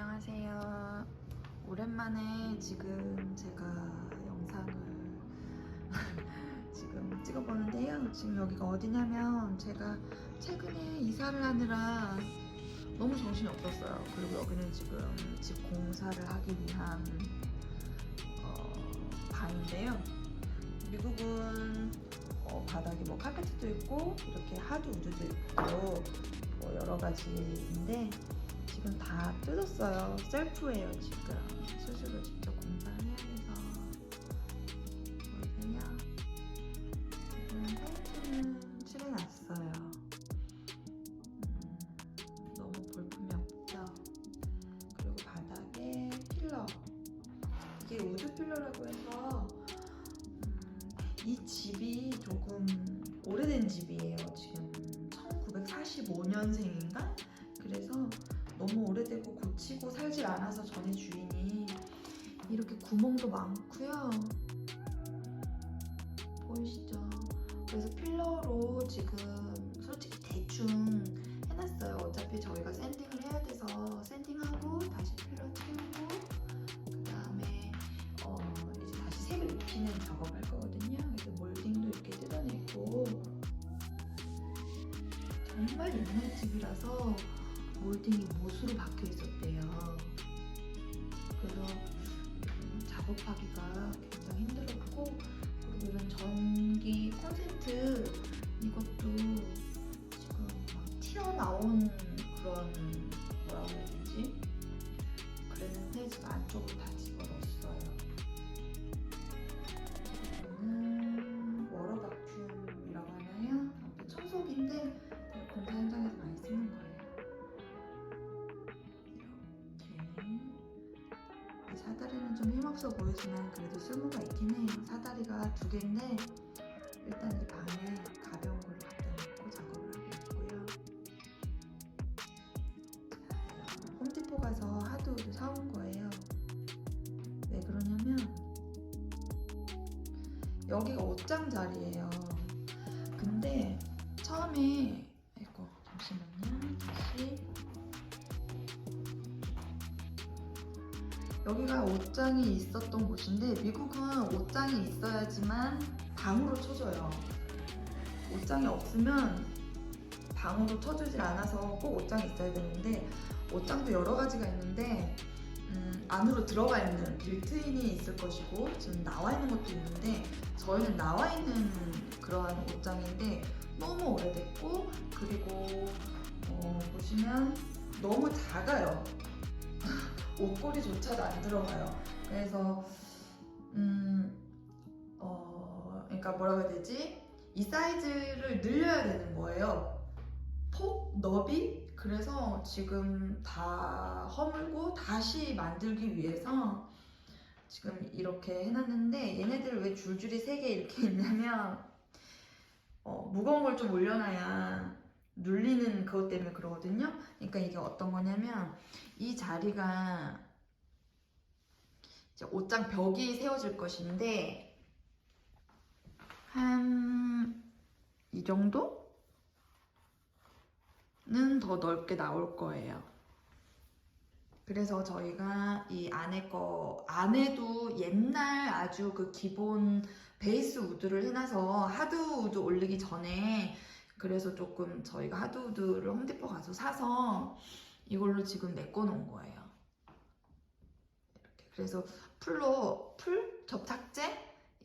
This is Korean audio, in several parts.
안녕하세요. 오랜만에 지금 제가 영상을 지금 찍어보는데요. 지금 여기가 어디냐면 제가 최근에 이사를 하느라 너무 정신이 없었어요. 그리고 여기는 지금 집 공사를 하기 위한 어, 방인데요. 미국은 어, 바닥에 뭐 카페트도 있고 이렇게 하드 우드도 있고 뭐 여러 가지인데 지금 다 뜯었어요. 셀프예요 지금. 스스로 직접 공사를 해야 돼서 보이세요? 지금 페인트는 칠해놨어요. 음, 너무 볼품이 없죠? 그리고 바닥에 필러. 이게 우드 필러라고 해서 음, 이 집이 조금 오래된 집이에요. 지금 1945년생인가? 너무 오래되고 고치고 살질 않아서 전에 주인이 이렇게 구멍도 많고요. 보이시죠? 그래서 필러로 지금 솔직히 대충 해놨어요. 어차피 저희가 샌딩을 해야 돼서 샌딩하고 다시 필러 채우고 그 다음에 어 이제 다시 색을 입히는 작업을 할 거거든요. 그래서 몰딩도 이렇게 뜯어내고 정말 옛날 집이라서 몰딩이 못으로 박혀 있었대요. 그래서 음, 작업하기가 굉장히 힘들었고 그리고 이런 전기 콘센트 이것도 지금 막 튀어나온 그런 뭐라고 해야 되지? 그랬는데 지금 안쪽으로 다 집어넣었어요. 없어 보이지만 그래도 쓸모가 있긴 해요. 사다리가 두 개인데 일단 이 방에 가벼운 걸로 갖다 놓고 작업을 하고 있고요. 자, 홈디포 가서 하드우드 사온 거예요. 왜 그러냐면 여기가 옷장 자리예요. 근데 처음에 아이고 잠시만요. 다시 여기가 옷장이 있었던 곳인데 미국은 옷장이 있어야지만 방으로 쳐줘요. 옷장이 없으면 방으로 쳐주질 않아서 꼭 옷장이 있어야 되는데 옷장도 여러 가지가 있는데 음, 안으로 들어가 있는 빌트인이 있을 것이고 지금 나와 있는 것도 있는데 저희는 나와 있는 그러한 옷장인데 너무 오래됐고 그리고 어, 보시면 너무 작아요. 옷걸이조차도 안 들어가요. 그래서 음, 어, 그러니까 뭐라고 해야 되지? 이 사이즈를 늘려야 되는 거예요. 폭, 너비. 그래서 지금 다 허물고 다시 만들기 위해서 지금 이렇게 해놨는데 얘네들 왜 줄줄이 세 개 이렇게 있냐면 어, 무거운 걸 좀 올려놔야 눌리는 그것 때문에 그러거든요. 그러니까 이게 어떤 거냐면 이 자리가 옷장 벽이 세워질 것인데 한 이 정도는 더 넓게 나올 거예요. 그래서 저희가 이 안에 거 안에도 옛날 아주 그 기본 베이스 우드를 해놔서 하드 우드 올리기 전에 그래서 조금 저희가 하드 우드를 홈디포 가서 사서 이걸로 지금 내꺼 놓은 거예요. 이렇게 그래서 풀로 풀 접착제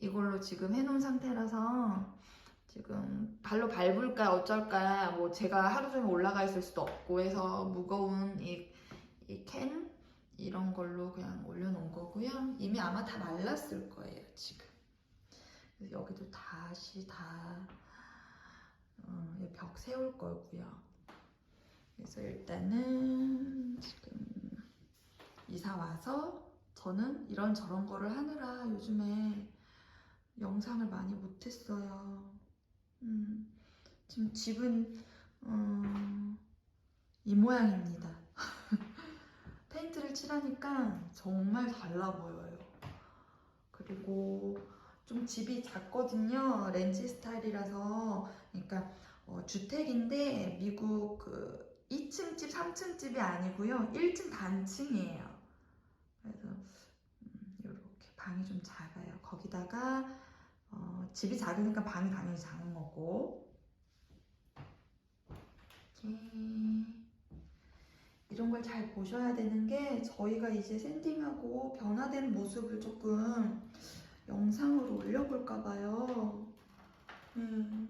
이걸로 지금 해놓은 상태라서 지금 발로 밟을까 어쩔까 뭐 제가 하루 종일 올라가 있을 수도 없고 해서 무거운 이이캔 이런 걸로 그냥 올려놓은 거고요. 이미 아마 다 말랐을 거예요 지금. 여기도 다시 다 어, 이벽 세울 거고요. 그래서 일단은 지금 이사 와서 저는 이런 저런 거를 하느라 요즘에 영상을 많이 못했어요. 음, 지금 집은 어, 이 모양입니다. 페인트를 칠하니까 정말 달라 보여요. 그리고 좀 집이 작거든요. 렌치 스타일이라서. 그러니까 어, 주택인데 미국 그 2층 집, 3층 집이 아니고요. 1층 단층이에요. 그래서 이렇게 방이 좀 작아요. 거기다가 어, 집이 작으니까 방이 당연히 작은 거고 이렇게 이런 걸 잘 보셔야 되는 게 저희가 이제 샌딩하고 변화되는 모습을 조금 영상으로 올려볼까 봐요. 음.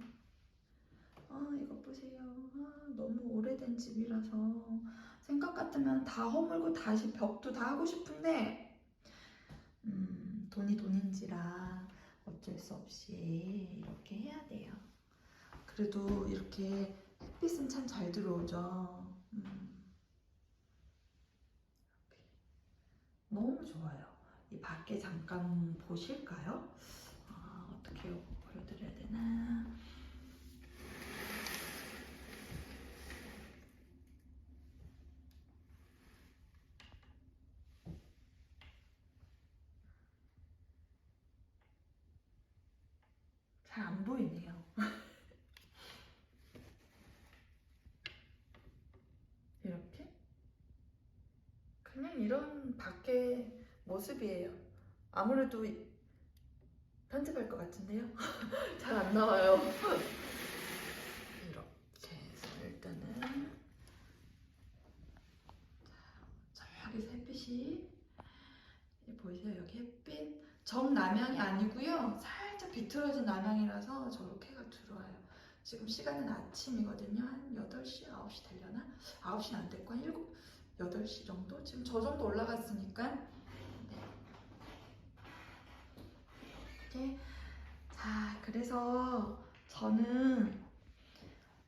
아 이거 보세요. 아, 너무 오래된 집이라서 생각 같으면 다 허물고 다시 벽도 다 하고 싶은데 음, 돈이 돈인지라 어쩔 수 없이 이렇게 해야 돼요. 그래도 이렇게 햇빛은 참 잘 들어오죠. 음. 너무 좋아요. 이 밖에 잠깐 보실까요? 아, 어떻게 보여드려야 되나? 잘 안 보이네요. 이렇게? 그냥 이런 밖의 모습이에요. 아무래도 이- 편집할 것 같은데요? 잘 안 나와요. 이렇게 해서 일단은 자, 저기서 햇빛이 이 보이세요? 여기 햇빛 정 남향이 아니고요. 살짝 비틀어진 남향이라서 저렇게가 들어와요. 지금 시간은 아침이거든요. 한 8시, 9시 되려나? 9시는 안 됐고 한 7, 8시 정도? 지금 저 정도 올라갔으니까 이렇게 자 그래서 저는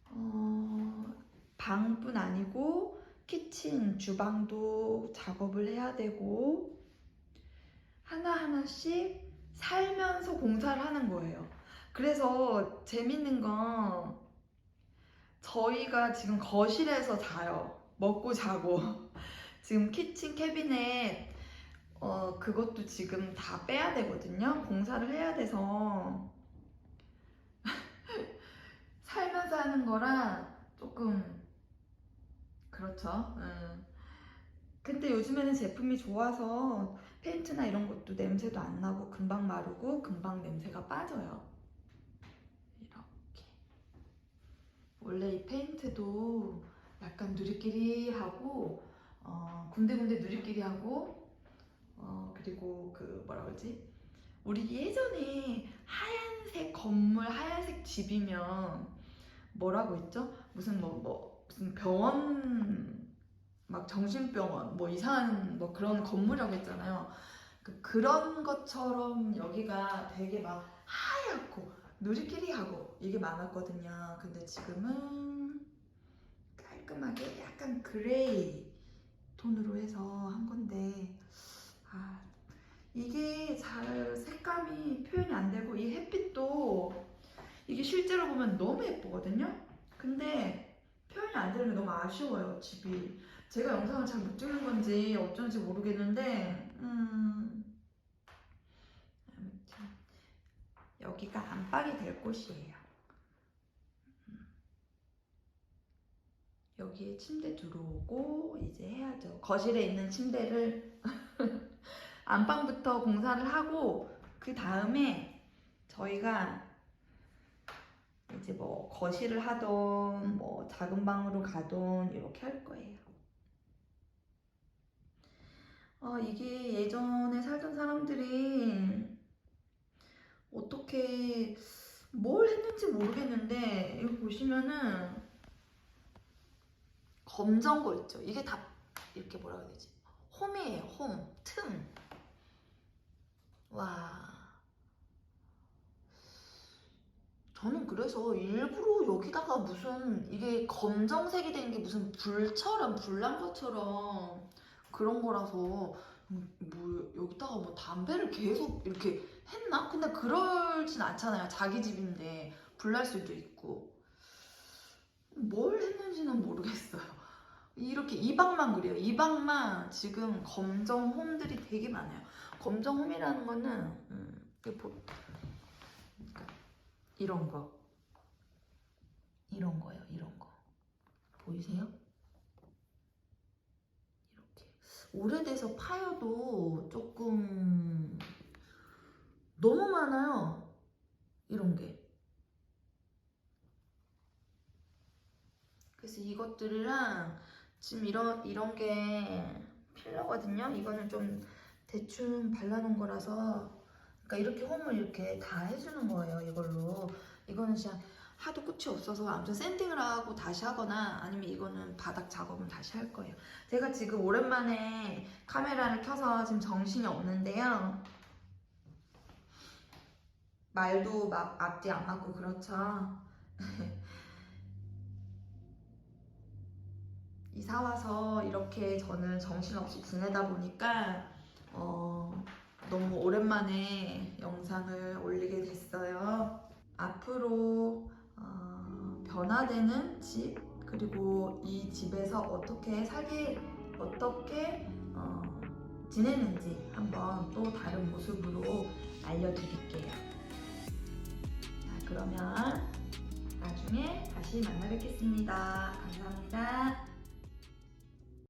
어, 방뿐 아니고 키친, 주방도 작업을 해야 되고 하나하나씩 살면서 공사를 하는 거예요. 그래서 재밌는 건 저희가 지금 거실에서 자요. 먹고 자고. 지금 키친 캐비넷 어 그것도 지금 다 빼야 되거든요. 공사를 해야 돼서 살면서 하는 거랑 조금 그렇죠. 음. 근데 요즘에는 제품이 좋아서 페인트나 이런 것도 냄새도 안 나고 금방 마르고 금방 냄새가 빠져요. 이렇게. 원래 이 페인트도 약간 누리끼리 하고 어, 군데군데 누리끼리 하고 어, 그리고 그 뭐라 그러지? 우리 예전에 하얀색 건물, 하얀색 집이면 뭐라고 했죠? 무슨 뭐, 뭐 무슨 병원 막 정신병원 뭐 이상한 뭐 그런 건물이라고 했잖아요. 그 그런 것처럼 여기가 되게 막 하얗고 누리끼리하고 이게 많았거든요. 근데 지금은 깔끔하게 약간 그레이 톤으로 해서 한 건데 아 이게 잘 색감이 표현이 안 되고 이 햇빛도 이게 실제로 보면 너무 예쁘거든요. 근데 표현이 안 되는 게 너무 아쉬워요 집이. 제가 영상을 잘 못 찍는 건지 어쩐지 모르겠는데 음 아무튼 여기가 안방이 될 곳이에요. 음. 여기에 침대 들어오고 이제 해야죠. 거실에 있는 침대를 안방부터 공사를 하고 그 다음에 저희가 이제 뭐 거실을 하던 뭐 작은 방으로 가던 이렇게 할 거예요. 아, 이게 예전에 살던 사람들이 어떻게 뭘 했는지 모르겠는데 이거 보시면은 검정 거 있죠. 이게 다 이렇게 뭐라 해야 되지? 홈이에요. 홈, 틈. 와. 저는 그래서 일부러 여기다가 무슨 이게 검정색이 된 게 무슨 불처럼 불난 것처럼 그런 거라서 음, 뭐 여기다가 뭐 담배를 계속 이렇게 했나? 근데 그럴진 않잖아요. 자기 집인데 불날 수도 있고 뭘 했는지는 모르겠어요. 이렇게 이 방만 그래요. 이 방만 지금 검정 홈들이 되게 많아요. 검정 홈이라는 거는 음, 이게 보- 그러니까 이런 거 이런 거요. 이런 거 보이세요? 오래돼서 파여도 조금 너무 많아요. 이런 게. 그래서 이것들이랑 지금 이런 이런 게 필러거든요. 이거는 좀 대충 발라놓은 거라서 그러니까 이렇게 홈을 이렇게 다 해주는 거예요. 이걸로 이거는 진짜 하도 끝이 없어서 아무튼 샌딩을 하고 다시 하거나 아니면 이거는 바닥 작업은 다시 할 거예요. 제가 지금 오랜만에 카메라를 켜서 지금 정신이 없는데요. 말도 막 앞뒤 안 맞고 그렇죠. 이사 와서 이렇게 저는 정신없이 지내다 보니까 어, 너무 오랜만에 영상을 올리게 됐어요. 앞으로 어, 변화되는 집 그리고 이 집에서 어떻게 살기 어떻게 어, 지내는지 한번 또 다른 모습으로 알려드릴게요. 자 그러면 나중에 다시 만나 뵙겠습니다. 감사합니다.